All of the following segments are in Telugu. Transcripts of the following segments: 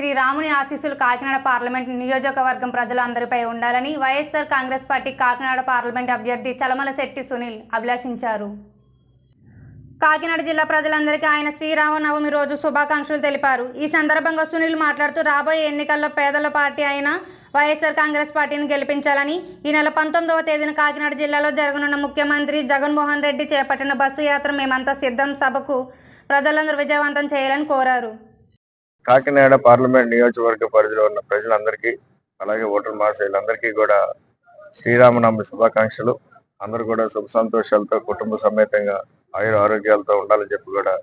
శ్రీరాముని ఆశీస్సులు కాకినాడ పార్లమెంట్ నియోజకవర్గం ప్రజలందరిపై ఉండాలని వైఎస్ఆర్ కాంగ్రెస్ పార్టీ కాకినాడ పార్లమెంట్ అభ్యర్థి చలమల శెట్టి సునీల్ అభిలాషించారు. కాకినాడ జిల్లా ప్రజలందరికీ ఆయన శ్రీరామనవమి రోజు శుభాకాంక్షలు తెలిపారు. ఈ సందర్భంగా సునీల్ మాట్లాడుతూ రాబోయే ఎన్నికల్లో పేదల పార్టీ అయిన వైఎస్ఆర్ కాంగ్రెస్ పార్టీని గెలిపించాలని ఈ నెల పంతొమ్మిదవ తేదీన కాకినాడ జిల్లాలో జరగనున్న ముఖ్యమంత్రి జగన్మోహన్ రెడ్డి చేపట్టిన బస్సు యాత్ర మేమంతా సిద్ధం సభకు ప్రజలందరూ విజయవంతం చేయాలని కోరారు. కాకినాడ పార్లమెంట్ నియోజకవర్గ పరిధిలో ఉన్న ప్రజలందరికీ అలాగే ఓటర్ మహాశైలందరికీ కూడా శ్రీరామనవమి శుభాకాంక్షలు. అందరూ కూడా సుఖ సంతోషాలతో కుటుంబ సమేతంగా ఆయుర ఆరోగ్యాలతో ఉండాలని చెప్పి కూడా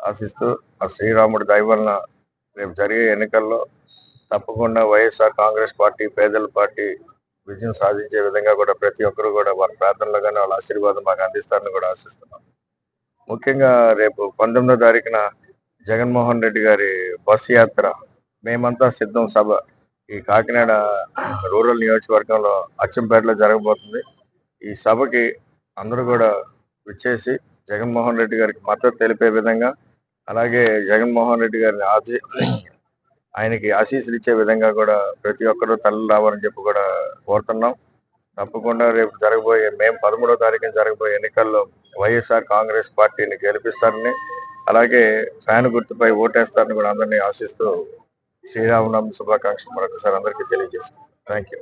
ఆశిస్తూ ఆ శ్రీరాముడి దయ వలన రేపు జరిగే ఎన్నికల్లో తప్పకుండా వైఎస్ఆర్ కాంగ్రెస్ పార్టీ పేదల పార్టీ విజయం సాధించే విధంగా కూడా ప్రతి ఒక్కరు కూడా వాళ్ళ ప్రార్థనలో కానీ వాళ్ళ ఆశీర్వాదం మాకు అందిస్తారని కూడా ఆశిస్తున్నాం. ముఖ్యంగా రేపు పంతొమ్మిదో తారీఖున జగన్మోహన్ రెడ్డి గారి బస్ యాత్ర. మేమంతా సిద్ధం సభ. ఈ కాకినాడ రూరల్ నియోజకవర్గంలో అచ్చంపేటలో జరగబోతుంది. ఈ సభకి అందరూ కూడా విచ్చేసి జగన్మోహన్ రెడ్డి గారికి మద్దతు తెలిపే విధంగా అలాగే జగన్మోహన్ రెడ్డి గారిని ఆశీ ఆయనకి ఆశీస్సులు ఇచ్చే విధంగా కూడా ప్రతి ఒక్కరూ తల్లు రావాలని చెప్పి కూడా కోరుతున్నాం. తప్పకుండా రేపు జరగబోయే మేము పదమూడో తారీఖున జరగబోయే ఎన్నికల్లో వైఎస్ఆర్ కాంగ్రెస్ పార్టీని గెలిపిస్తారని అలాగే ఫ్యాన్ గుర్తుపై ఓటేస్తారని కూడా అందరినీ ఆశిస్తూ శ్రీరామనవమి శుభాకాంక్షలు మరొకసారి అందరికీ తెలియజేస్తాం థ్యాంక్ యూ